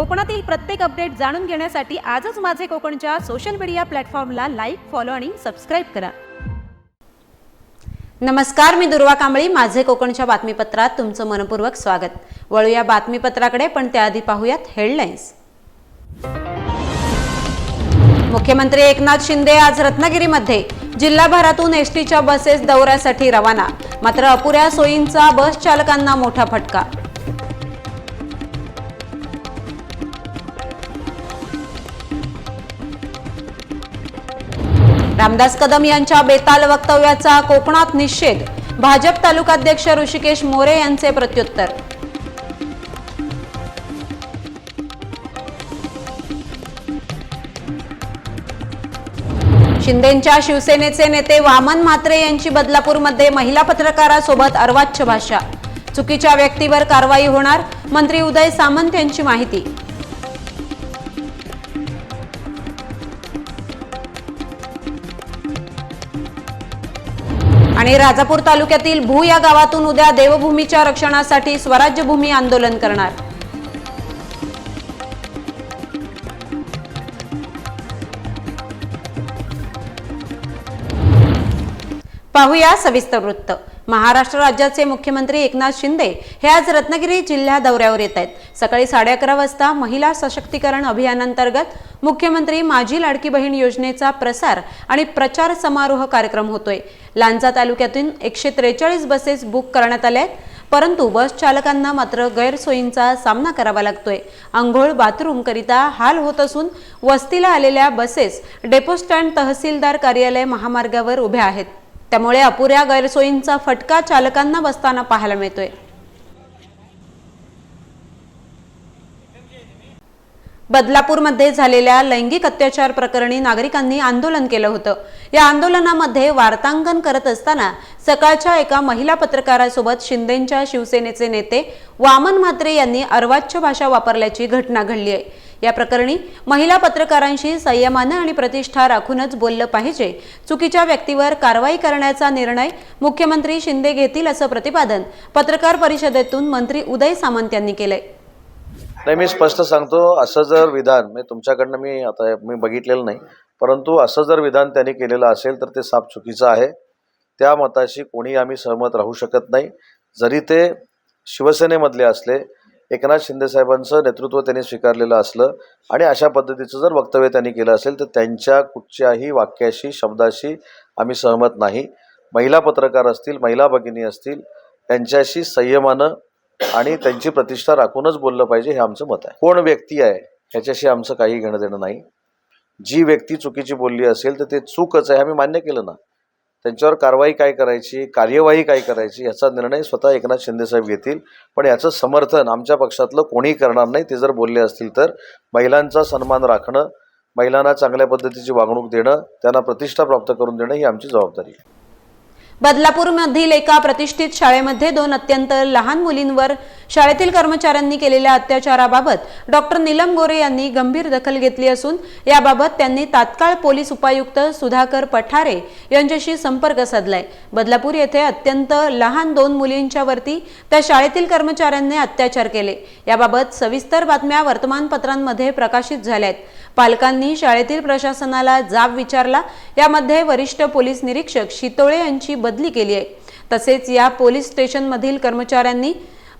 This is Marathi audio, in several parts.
कोकणातील प्रत्येक अपडेट जाणून घेण्यासाठी आजच माझे कोकणच्या सोशल मीडिया प्लॅटफॉर्मला लाईक फॉलो आणि सबस्क्राईब करा. नमस्कार मी दुर्वा कांबळी. माझे कोकणच्या बातमीपत्रात तुमचं मनपूर्वक स्वागत. वळूया बातमीपत्राकडे पण त्याआधी पाहूयात हेडलाईन्स मुख्यमंत्री एकनाथ शिंदे आज रत्नागिरीमध्ये. जिल्हाभरातून एसटीच्या बसेस दौऱ्यासाठी रवाना. मात्र अपुऱ्या सोयींचा बस चालकांना मोठा फटका. रामदास कदम यांच्या बेताल वक्तव्याचा कोकणात निषेध. भाजप तालुकाध्यक्ष ऋषिकेश मोरे यांचे प्रत्युत्तर. शिंदेंच्या शिवसेनेचे नेते वामन म्हात्रे यांची बदलापूरमध्ये महिला पत्रकारासोबत अर्वाच्य भाषा. चुकीच्या व्यक्तीवर कारवाई होणार? मंत्री उदय सामंत यांची माहिती. आणि राजापूर तालुक्यातील भू या गावातून उद्या देवभूमीच्या रक्षणासाठी स्वराज्य भूमी आंदोलन करणार. पाहूया सविस्तर वृत्त. महाराष्ट्र राज्याचे मुख्यमंत्री एकनाथ शिंदे हे आज रत्नागिरी जिल्हा दौऱ्यावर येत आहेत. सकाळी साडे अकरा वाजता महिला सशक्तीकरण अभियानांतर्गत मुख्यमंत्री माझी लाडकी बहीण योजनेचा प्रसार आणि प्रचार समारोह कार्यक्रम होतोय. लांजा तालुक्यातून एकशे त्रेचाळीस बसेस बुक करण्यात आल्या आहेत. परंतु बस चालकांना मात्र गैरसोयींचा सामना करावा लागतोय. आंघोळ बाथरूम करिता हाल होत असून वस्तीला आलेल्या बसेस डेपो स्टँड तहसीलदार कार्यालय महामार्गावर उभ्या आहेत. त्यामुळे अपुऱ्या गैरसोयींचा फटका चालकांना बसताना पाहायला मिळतोय. बदलापूरमध्ये झालेल्या लैंगिक अत्याचार प्रकरणी नागरिकांनी आंदोलन केलं होतं. या आंदोलनामध्ये वार्तांकन करत असताना सकाळच्या एका महिला पत्रकारासोबत शिंदेच्या शिवसेनेचे नेते वामन म्हात्रे यांनी अर्वाच्य भाषा वापरल्याची घटना घडली आहे. या प्रकरणी महिला पत्रकारांशी संयमानं आणि प्रतिष्ठा राखूनच बोललं पाहिजे. चुकीच्या व्यक्तीवर कारवाई करण्याचा निर्णय मुख्यमंत्री शिंदे घेतील असं प्रतिपादन पत्रकार परिषदेतून मंत्री उदय सामंत यांनी केलंय. नाही मी स्पष्ट सांगतो असं जर विधान म्हणजे तुमच्याकडनं मी आता मी बघितलेलं नाही परंतु असं जर विधान त्यांनी केलेलं असेल तर ते साफ चुकीचं आहे. त्या मताशी कोणी आम्ही सहमत राहू शकत नाही. जरी ते शिवसेनेमधले असले एकनाथ शिंदेसाहेबांचं नेतृत्व त्यांनी स्वीकारलेलं असलं आणि अशा पद्धतीचं जर वक्तव्य त्यांनी केलं असेल तर त्यांच्या कुठच्याही वाक्याशी शब्दाशी आम्ही सहमत नाही. महिला पत्रकार असतील महिला भगिनी असतील त्यांच्याशी संयमानं आणि त्यांची प्रतिष्ठा राखूनच बोललं पाहिजे हे आमचं मत आहे. कोण व्यक्ती आहे ह्याच्याशी आमचं काही घेणं देणं नाही. जी व्यक्ती चुकीची बोलली असेल तर ते चूकच आहे आम्ही मान्य केलं ना. त्यांच्यावर कारवाई काय करायची कार्यवाही काय करायची याचा निर्णय स्वतः एकनाथ शिंदेसाहेब घेतील. पण याचं समर्थन आमच्या पक्षातलं कोणीही करणार नाही ते जर बोलले असतील तर. महिलांचा सन्मान राखणं महिलांना चांगल्या पद्धतीची वागणूक देणं त्यांना प्रतिष्ठा प्राप्त करून देणं ही आमची जबाबदारी आहे. बदलापूरमधील एका प्रतिष्ठित शाळेमध्ये दोन अत्यंत लहान मुलींवर शाळेतील कर्मचाऱ्यांनी केलेल्या अत्याचाराबाबत डॉक्टर नीलम गोरे यांनी गंभीर दखल घेतली असून याबाबत त्यांनी तात्काळ पोलीस उपायुक्त सुधाकर पठारे यांच्याशी संपर्क साधलाय. बदलापूर येथे अत्यंत लहान दोन मुलींच्या वरती त्या शाळेतील कर्मचाऱ्यांनी अत्याचार केले. याबाबत सविस्तर बातम्या वर्तमानपत्रांमध्ये प्रकाशित झाल्या आहेत पालकांनी शाळेतील प्रशासनाला जाब विचारला. यामध्ये वरिष्ठ पोलीस निरीक्षक शितोळे यांची बदली केली आहे. तसेच या पोलीस स्टेशनमधील कर्मचाऱ्यांनी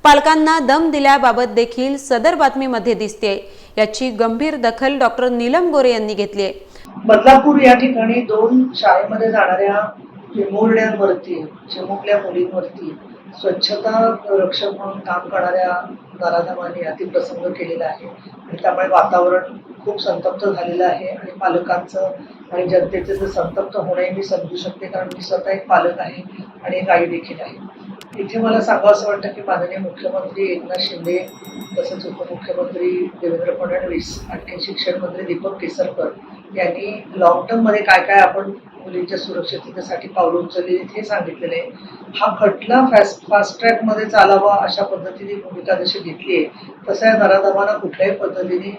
पालकांना दम दिल्याबाबत देखील सदर बातमीमध्ये दिसते याची गंभीर दखल डॉक्टर नीलम गोरे यांनी घेतली आहे. बदलापूर या ठिकाणी दोन शाळेमध्ये जाणाऱ्या चिमुरड्यांवरती चिमुकल्या मुलींवरती स्वच्छता रक्षक म्हणून काम करणाऱ्या नराधमांनी अतिप्रसंग केलेला आहे. आणि त्यामुळे वातावरण खूप संतप्त झालेलं आहे. आणि पालकांचं आणि जनतेचं जे संतप्त होणं मी समजू शकते कारण मी स्वतः एक पालक आहे आणि एक आई देखील आहे. इथे मला सांगावं असं वाटतं की माननीय मुख्यमंत्री एकनाथ शिंदे तसंच उपमुख्यमंत्री देवेंद्र फडणवीस आणि शिक्षण मंत्री दीपक केसरकर यांनी लॉकडाऊनमध्ये काय काय आपण मुलींच्या सुरक्षिततेसाठी पावलं उचलली. हे सांगितलेलं आहे हा खटला फास्ट फास्ट ट्रॅकमध्ये चालावा अशा पद्धतीने भूमिका जशी घेतली आहे तसं या नराधमांना कुठल्याही पद्धतीने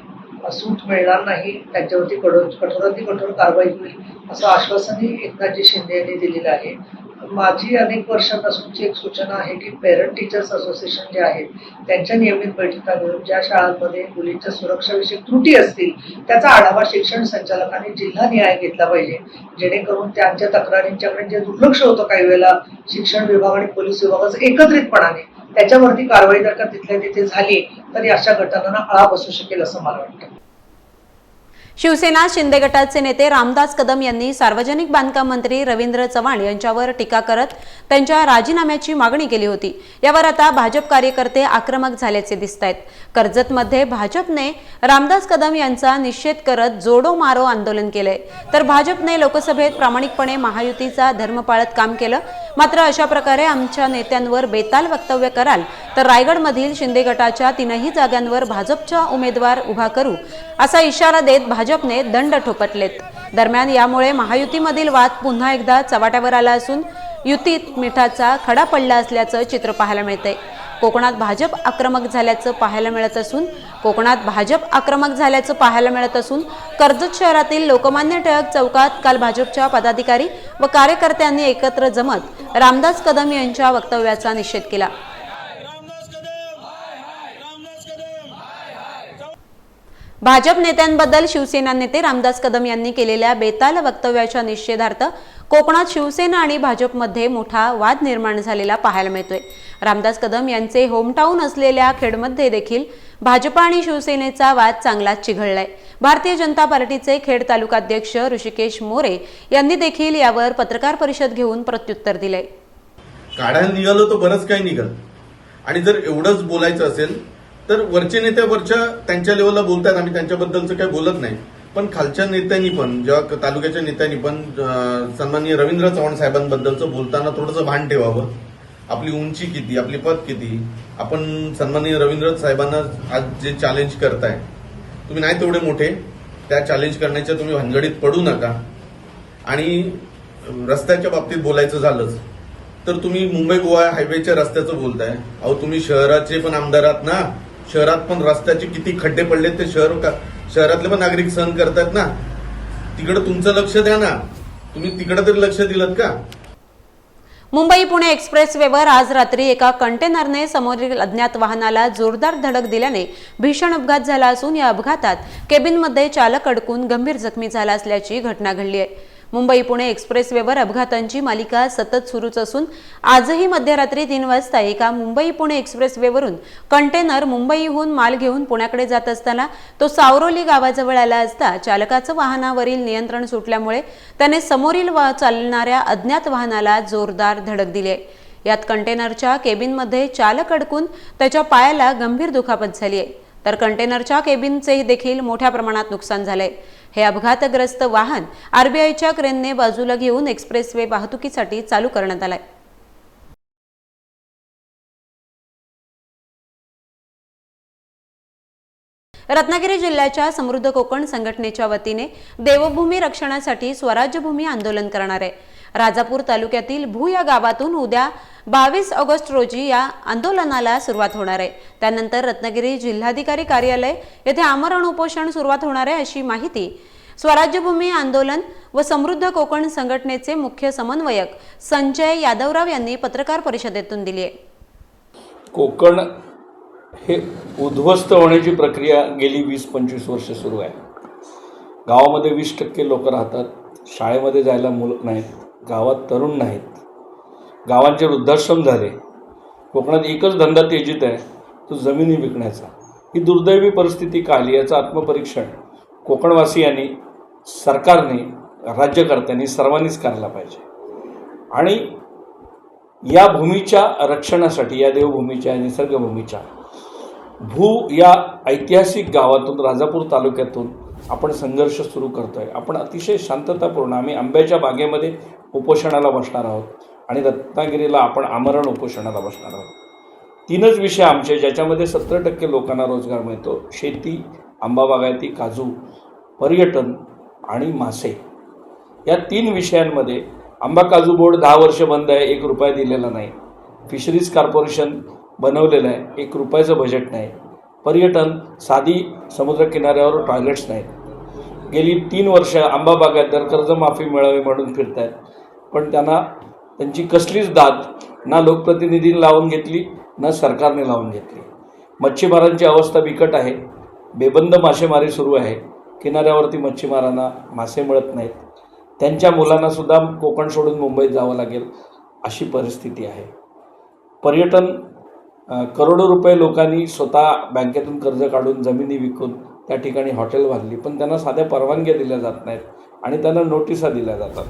सूट मिळणार नाही त्यांच्यावरती कठोर कठोराती कठोर कारवाई होईल असं आश्वासनही एकनाथजी शिंदे यांनी दिलेलं आहे. माझी अनेक वर्षांपासूनची एक सूचना आहे की पेरेंट टीचर्स असोसिएशन जे आहेत त्यांच्या नियमित बैठका घेऊन ज्या शाळांमध्ये मुलींच्या सुरक्षाविषयक त्रुटी असतील त्याचा आढावा शिक्षण संचालकांनी जिल्हा न्याय घेतला पाहिजे. जेणेकरून त्यांच्या तक्रारींच्याकडे जे दुर्लक्ष होतं काही वेळेला शिक्षण विभाग आणि पोलीस विभागाचं एकत्रितपणाने त्याच्यावरती कारवाई जर का तिथल्या तिथे झाली तरी अशा घटनांना आळा बसू शकेल असं मला वाटतं. शिवसेना शिंदे गटाचे नेते रामदास कदम यांनी सार्वजनिक बांधकाम मंत्री रवींद्र चव्हाण यांच्यावर टीका करत त्यांच्या राजीनाम्याची मागणी केली होती. यावर आता भाजप कार्यकर्ते आक्रमक झाल्याचे दिसत आहेत कर्जतमध्ये भाजपने रामदास कदम यांचा निषेध करत जोडो मारो आंदोलन केलंय. तर भाजपने लोकसभेत प्रामाणिकपणे महायुतीचा धर्म पाळत काम केलं. मात्र अशा प्रकारे आमच्या नेत्यांवर बेताल वक्तव्य कराल तर रायगडमधील शिंदे गटाच्या तीनही जागांवर भाजपचा उमेदवार उभा करू असा इशारा देत भाजप भाजपने दंड ठोपटलेत. दरम्यान यामुळे महायुतीमधील वाद पुन्हा एकदा चव्हाट्यावर आला असून युतीत मिठाचा खडा पडला असल्याचं चित्र पाहायला मिळतंय. कोकणात भाजप आक्रमक झाल्याचं पाहायला मिळत असून कोकणात भाजप आक्रमक झाल्याचं पाहायला मिळत असून कर्जत शहरातील लोकमान्य टिळक चौकात काल भाजपच्या पदाधिकारी व कार्यकर्त्यांनी एकत्र जमत रामदास कदम यांच्या वक्तव्याचा निषेध केला. भाजप नेत्यांबद्दल शिवसेना नेते रामदास कदम यांनी केलेल्या बेताल वक्तव्याच्या निषेधार्थ कोकणात शिवसेना आणि भाजपमध्ये मोठा वाद निर्माण झालेला पाहायला मिळतोय. रामदास कदम यांचे होमटाऊन असलेल्या खेडमध्ये देखील भाजप आणि शिवसेनेचा वाद चांगलाच चिघळलाय. भारतीय जनता पार्टीचे खेड तालुकाध्यक्ष ऋषिकेश मोरे यांनी देखील यावर पत्रकार परिषद घेऊन प्रत्युत्तर दिलंय. काढायला निघालो तर बरंच काही निघाल. आणि जर एवढंच बोलायचं असेल तर वरचे नेते वरच्या त्यांच्या लेवलला बोलतात आम्ही त्यांच्याबद्दलचं काही बोलत नाही. पण खालच्या नेत्यांनी पण जेव्हा तालुक्याच्या नेत्यांनी पण सन्माननीय रवींद्र चव्हाण साहेबांबद्दलचं बोलताना थोडंसं भान ठेवावं. आपली उंची किती आपली पद किती आपण सन्माननीय रवींद्र साहेबांना आज जे चॅलेंज करताय तुम्ही नाही तेवढे मोठे. त्या चॅलेंज करण्याच्या तुम्ही भानगडीत पडू नका. आणि रस्त्याच्या बाबतीत बोलायचं झालंच तर तुम्ही मुंबई गोवा हायवेच्या रस्त्याचं बोलताय. अहो तुम्ही शहराचे पण आमदार आहात ना. शहरात पण रस्त्याचे किती खड्डे पडले ते शहर शहरातले पण नागरिक सहन करतात ना. तिकडे तुमचं लक्ष द्या ना. तुम्ही तिकडे तरी लक्ष दिलं का? मुंबई पुणे एक्सप्रेसवेवर आज रात्री एका कंटेनरने समोरील अज्ञात वाहनाला जोरदार धडक दिल्याने भीषण अपघात झाला असून या अपघातात केबिनमध्ये चालक अडकून गंभीर जखमी झाला असल्याची घटना घडली आहे. मुंबई पुणे एक्सप्रेसवेवर अपघातांची मालिका सतत सुरूच असून आजही मध्यरात्री तीन वाजता एका मुंबई पुणे एक्सप्रेसवेवरून कंटेनर मुंबईहून माल घेऊन पुण्याकडे जात असताना तो सावरोली गावाजवळ आला असता चालकाचं वाहनावरील नियंत्रण सुटल्यामुळे त्याने समोरील वा चालणाऱ्या अज्ञात वाहनाला जोरदार धडक दिली आहे. यात कंटेनरच्या केबिनमध्ये चालक अडकून त्याच्या पायाला गंभीर दुखापत झाली आहे तर कंटेनरच्या केबिनचे देखील मोठ्या प्रमाणात नुकसान झाले हे अपघातग्रस्त वाहन आरबीआयच्या क्रेनने बाजूला घेऊन एक्सप्रेसवे वाहतुकीसाठी चालू करण्यात आलाय. रत्नागिरी जिल्ह्याच्या समृद्ध कोकण संघटनेच्या वतीने देवभूमी रक्षणासाठी स्वराज्यभूमी आंदोलन करणार आहे. राजापूर तालुक्यातील भू या गावातून उद्या बावीस ऑगस्ट रोजी या आंदोलनाला सुरुवात होणार आहे. त्यानंतर रत्नागिरी जिल्हाधिकारी कार्यालय येथे आमरण उपोषण सुरुवात होणार आहे अशी माहिती स्वराज्यभूमी आंदोलन व समृद्ध कोकण संघटनेचे मुख्य समन्वयक संजय यादवराव यांनी पत्रकार परिषदेतून दिली आहे. कोकण हे उद्ध्वस्त होण्याची प्रक्रिया गेली वीस पंचवीस वर्ष सुरू आहे. गावामध्ये वीस टक्के लोक राहतात. शाळेमध्ये जायला मुलं नाहीत. गावात तरुण नाहीत. गावांचे वृद्धाश्रम झाले. कोकणात एकच धंदा तेजीत आहे तो जमिनी विकण्याचा. ही दुर्दैवी परिस्थिती काली याचं आत्मपरीक्षण कोकणवासियांनी सरकारने राज्यकर्त्यांनी सर्वांनीच करायला पाहिजे. आणि या भूमीच्या रक्षणासाठी या देवभूमीच्या निसर्गभूमीच्या भू या ऐतिहासिक गावातून राजापूर तालुक्यातून आपण संघर्ष सुरू करतोय. आपण अतिशय शांततापूर्ण आम्ही आंब्याच्या बागेमध्ये उपोषणाला बसणार आहोत आणि रत्नागिरीला आपण आमरण उपोषणाला बसणार आहोत. तीनच विषय आमचे ज्याच्यामध्ये सत्तर टक्के लोकांना रोजगार मिळतो. शेती आंबा बागायती काजू पर्यटन आणि मासे. या तीन विषयांमध्ये आंबा काजू बोर्ड दहा वर्ष बंद आहे एक रुपया दिलेला नाही. फिशरीज कॉर्पोरेशन बनवलेलं आहे एक रुपयाचं बजेट नाही. पर्यटन साधी समुद्रकिनाऱ्यावर टॉयलेट्स नाहीत. गेली तीन वर्ष आंबा बागायतदार कर्जमाफी मिळावी म्हणून फिरत आहेत पण त्यांना त्यांची कसलीच दाद ना लोकप्रतिनिधींनी लावून घेतली ना सरकारने लावून घेतली. मच्छीमारांची अवस्था बिकट आहे. बेबंद मासेमारी सुरू आहे. किनाऱ्यावरती मच्छीमारांना मासे मिळत नाहीत. त्यांच्या मुलांनासुद्धा कोकण सोडून मुंबईत जावं लागेल अशी परिस्थिती आहे. पर्यटन करोडो रुपये लोकांनी स्वतः बँकेतून कर्ज काढून जमिनी विकून त्या ठिकाणी हॉटेल बांधली पण त्यांना साध्या परवानग्या दिल्या जात नाहीत आणि त्यांना नोटिसा दिल्या जातात.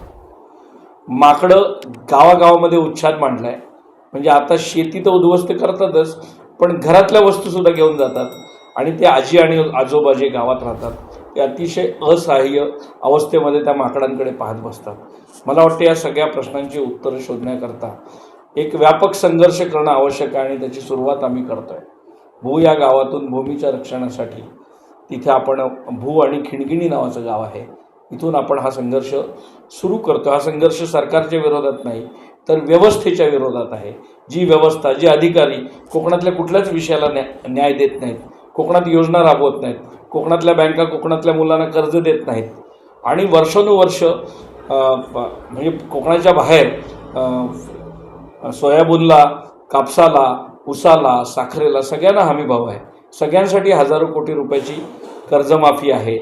माकडं गावागावामध्ये उच्छाद मांडला आहे म्हणजे आता शेती तर उद्ध्वस्त करतातच पण घरातल्या वस्तूसुद्धा घेऊन जातात आणि ते आजी आणि आजोबा जे गावात राहतात. ते अतिशय असहाय्य अवस्थेमध्ये त्या माकडांकडे पाहत बसतात. मला वाटतं या सगळ्या प्रश्नांची उत्तरं शोधण्याकरता एक व्यापक संघर्ष करणं आवश्यक आहे आणि त्याची सुरुवात आम्ही करतो आहे भू या गावातून भूमीच्या रक्षणासाठी तिथे आपण भू आणि खिणगिणी नावाचं गाव आहे. इथून आपण हा संघर्ष सुरू करतो. हा संघर्ष सरकारच्या विरोधात नाही तर व्यवस्थेच्या विरोधात आहे. जी व्यवस्था जी अधिकारी कोकणातल्या कुठल्याच विषयाला न्या न्याय देत नाहीत कोकणात योजना राबवत नाहीत कोकणातल्या बँका कोकणातल्या मुलांना कर्ज देत नाहीत आणि वर्षानुवर्ष म्हणजे कोकणाच्या बाहेर सोयाबीनला कापसाला उसाला साखरेला सगळ्यांना हमीभाव आहे. सगळ्यांसाठी हजारो कोटी रुपयाची कर्जमाफी आहे.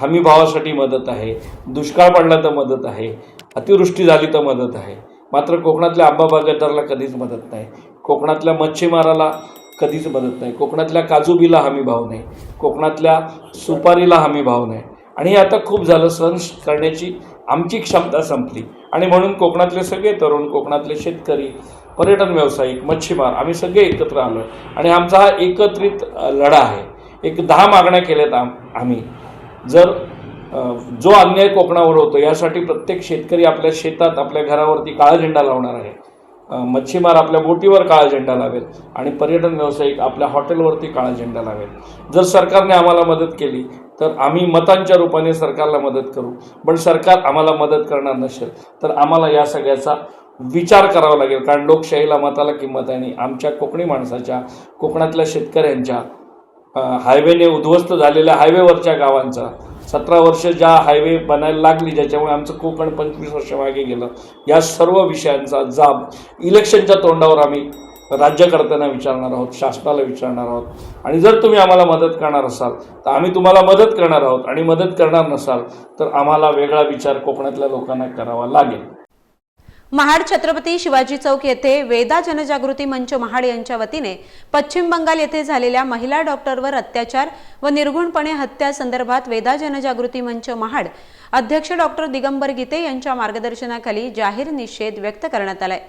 हमी भावासाठी मदत आहे. दुष्काळ पडला तर मदत आहे. अतिवृष्टी झाली तर मदत आहे. मात्र कोकणातल्या आंबा बागायतदाराला कधीच मदत नाही. कोकणातल्या मच्छीमाराला कधीच मदत नाही. कोकणातल्या काजूबीला हमी भाव नाही. कोकणातल्या सुपारीला हमी भाव नाही. आणि हे आता खूप झालं सहन करण्याची आमची क्षमता संपली. आणि म्हणून कोकणातले सगळे तरुण कोकणातले शेतकरी पर्यटन व्यावसायिक मच्छीमार आम्ही सगळे एकत्र आलो आहे आणि आमचा हा एकत्रित लढा आहे. एक दहा मागण्या केल्यात आम आम्ही. जर जो अन्याय कोकणावर होतो यासाठी प्रत्येक शेतकरी आपल्या शेतात आपल्या घरावरती काळा झेंडा लावणार आहे. मच्छीमार आपल्या बोटीवर काळा झेंडा लावेल आणि पर्यटन व्यावसायिक आपल्या हॉटेलवरती काळा झेंडा लावेल. जर सरकारने आम्हाला मदत केली तर आम्ही मतांच्या रूपाने सरकारला मदत करू. पण सरकार आम्हाला मदत करणार नसेल तर आम्हाला या सगळ्याचा विचार करावा लागेल. कारण लोकशाहीला मताला किंमत आहे आणि आमच्या कोकणी माणसाच्या कोकणातल्या शेतकऱ्यांच्या हायवेने उद्ध्वस्त झालेल्या हायवेवरच्या गावांचा सतरा वर्ष ज्या हायवे बनायला लागली ज्याच्यामुळे आमचं कोकण पंचवीस वर्ष मागे गेलं या सर्व विषयांचा जाब इलेक्शनच्या तोंडावर आम्ही राज्यकर्त्यांना विचारणार आहोत शासनाला विचारणार आहोत. आणि जर तुम्ही आम्हाला मदत करणार असाल तर आम्ही तुम्हाला मदत करणार आहोत. आणि मदत करणार नसाल तर आम्हाला वेगळा विचार कोकणातल्या लोकांना करावा लागेल. महाड छत्रपती शिवाजी चौक येथे वेदा जनजागृती मंच महाड यांच्या वतीने पश्चिम बंगाल येथे झालेल्या महिला डॉक्टरवर अत्याचार व निर्गुणपणे हत्या संदर्भात वेदा जनजागृती मंच महाड अध्यक्ष डॉक्टर दिगंबर गीते यांच्या मार्गदर्शनाखाली जाहीर निषेध व्यक्त करण्यात आलाय.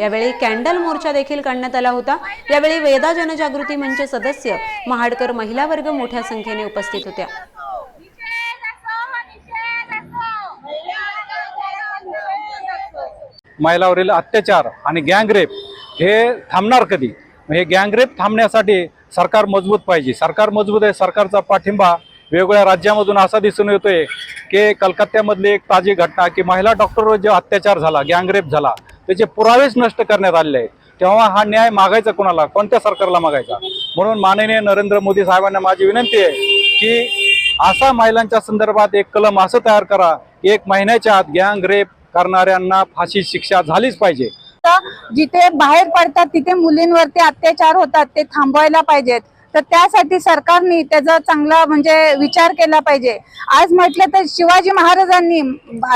यावेळी कॅन्डल मोर्चा देखील काढण्यात आला होता. यावेळी वेदा जनजागृती मंच सदस्य महाडकर महिला वर्ग मोठ्या संख्येने उपस्थित होत्या. महिलावरील अत्याचार आणि गँगरेप हे थांबणार कधी? हे गँगरेप थांबण्यासाठी सरकार मजबूत पाहिजे. सरकार मजबूत आहे सरकारचा पाठिंबा वेगवेगळ्या राज्यामधून असा दिसून येतोय की कलकत्त्यामधली एक ताजी घटना की महिला डॉक्टरवर जो अत्याचार झाला गँगरेप झाला त्याचे पुरावेच नष्ट करण्यात आलेले आहेत. तेव्हा हा न्याय मागायचा कोणाला? कोणत्या सरकारला मागायचा? म्हणून माननीय नरेंद्र मोदी साहेबांना माझी विनंती आहे की असा महिलांच्या संदर्भात एक कलम असं तयार करा की एक महिन्याच्या आत गँग रेप करणाऱ्यांना फाशी शिक्षा झालीच पाहिजे. जिथे बाहेर पडतात तिथे मुलींवरती अत्याचार होतात ते थांबवायला पाहिजेत. तर त्यासाठी सरकारने त्याचा चांगला म्हणजे विचार केला पाहिजे. आज म्हटलं तर शिवाजी महाराजांनी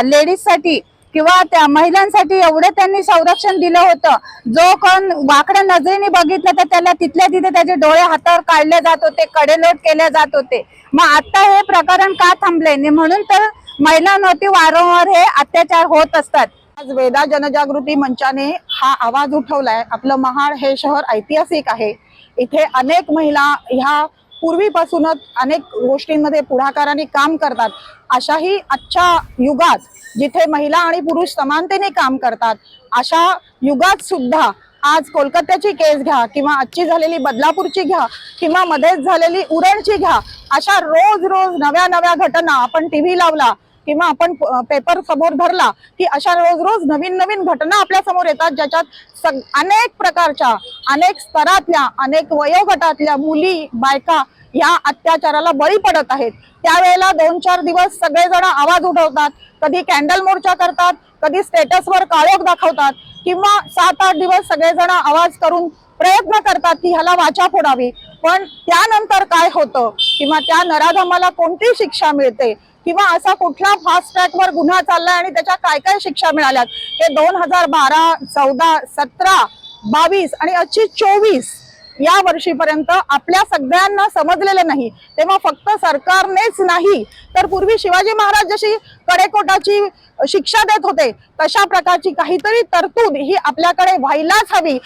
लेडीजसाठी किंवा त्या महिलांसाठी एवढं त्यांनी संरक्षण दिलं होतं. जो कोण वाकड्या नजरेने बघितलं तर त्याला तिथल्या तिथे त्याचे डोळे हातावर काढले जात होते कडेलोट केले जात होते. मग आता हे प्रकरण का थांबले म्हणून तर महिलांवरती वारंवार हे अत्याचार होत असतात. आज वेदा जनजागृती मंचाने हा आवाज उठवलाय. आपलं महाड हे शहर ऐतिहासिक आहे. इथे अनेक महिला ह्या पूर्वीपासूनच अनेक गोष्टींमध्ये पुढाकाराने काम करतात. अशाही आजच्या युगात जिथे महिला आणि पुरुष समानतेने काम करतात अशा युगात सुद्धा आज कोलकात्याची केस घ्या किंवा आजची झालेली बदलापूरची घ्या किंवा मध्येच झालेली उरणची घ्या अशा रोज रोज नव्या नव्या घटना आपण टीव्ही लावला किंवा आपण पेपर समोर धरला की अशा रोज रोज नवीन नवीन घटना आपल्यासमोर येतात ज्याच्यात सग अनेक प्रकारच्या अनेक स्तरातल्या अनेक वयोगटातल्या मुली बायका या अत्याचाराला बळी पडत आहेत. त्यावेळेला दोन चार दिवस सगळेजण आवाज उठवतात. कधी कॅन्डल मोर्चा करतात कधी स्टेटसवर काळोख दाखवतात. किंवा सात आठ दिवस सगळेजण आवाज करून प्रयत्न करतात की ह्याला वाचा फोडावी. पण त्यानंतर काय होतं? किंवा त्या नराधमाला कोणती शिक्षा मिळते? किंवा असा कुठला फास्ट ट्रॅकवर गुन्हा चाललाय आणि त्याच्या काय काय शिक्षा मिळाल्यात? हे दोन हजार बारा चौदा सतरा बावीस आणि आजची चोवीस या वर्षीपर्यंत आपल्या सगळ्यांना समजलेलं नाही. तेव्हा फक्त सरकारनेच नाही तर पूर्वी शिवाजी महाराज जशी कडेकोटाची शिक्षा देत होते तशा प्रकारची काहीतरी तरतूद ही आपल्याकडे व्हायलाच हवी.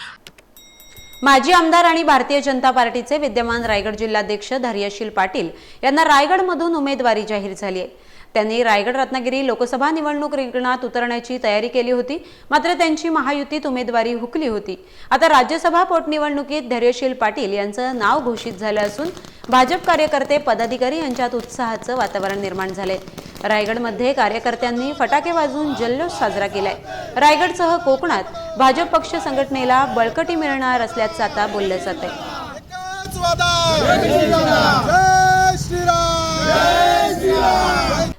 माजी आमदार आणि भारतीय जनता पार्टीचे विद्यमान रायगड जिल्हाध्यक्ष धैर्यशील पाटील यांना रायगडमधून उमेदवारी जाहीर झाली आहे. त्यांनी रायगड रत्नागिरी लोकसभा निवडणूक रिंगणात उतरण्याची तयारी केली होती. मात्र त्यांची महायुतीत उमेदवारी हुकली होती. आता राज्यसभा पोटनिवडणुकीत धैर्यशील पाटील यांचं नाव घोषित झालं असून भाजप कार्यकर्ते पदाधिकारी यांच्यात उत्साहाचं वातावरण निर्माण झालंय. रायगडमध्ये कार्यकर्त्यांनी फटाके वाजवून जल्लोष साजरा केलाय. रायगडसह कोकणात भाजप पक्ष संघटनेला बळकटी मिळणार असल्याचं आता बोललं जात आहे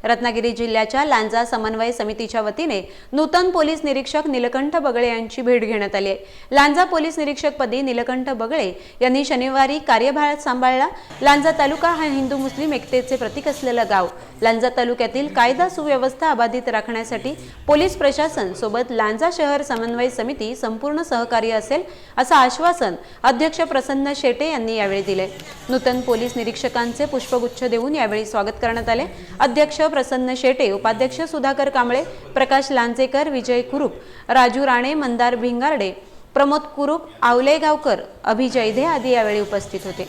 रत्नागिरी जिल्ह्याच्या लांजा समन्वय समितीच्या वतीने नूतन पोलीस निरीक्षक निलकंठ बगळे यांची भेट घेण्यात आली आहे. लांजा पोलीस निरीक्षक पदी निलकंठ बगळे यांनी शनिवारी कार्यभार सांभाळला. लांजा तालुका हा हिंदू मुस्लिम एकतेचे प्रतीक असलेलं गाव. लांजा तालुक्यातील कायदा सुव्यवस्था अबाधित राखण्यासाठी पोलीस प्रशासन सोबत लांजा शहर समन्वय समिती संपूर्ण सहकार्य असेल असं आश्वासन अध्यक्ष प्रसन्न शेटे यांनी यावेळी दिले. नूतन पोलीस निरीक्षकांचे पुष्पगुच्छ देऊन यावेळी स्वागत करण्यात आले. अध्यक्ष प्रसन्न शेटे उपाध्यक्ष सुधाकर कांबळे प्रकाश लांजेकर विजय कुरूप राजू राणे मंदार भिंगारडे प्रमोद कुरूप आवले गावकर अभिजय दे आदी यावेळी उपस्थित होते.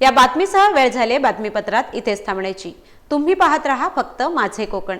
या बातमीसह वेळ झाले बातमीपत्रात इथेच थांबण्याची. तुम्ही पाहत रहा फक्त माझे कोकण.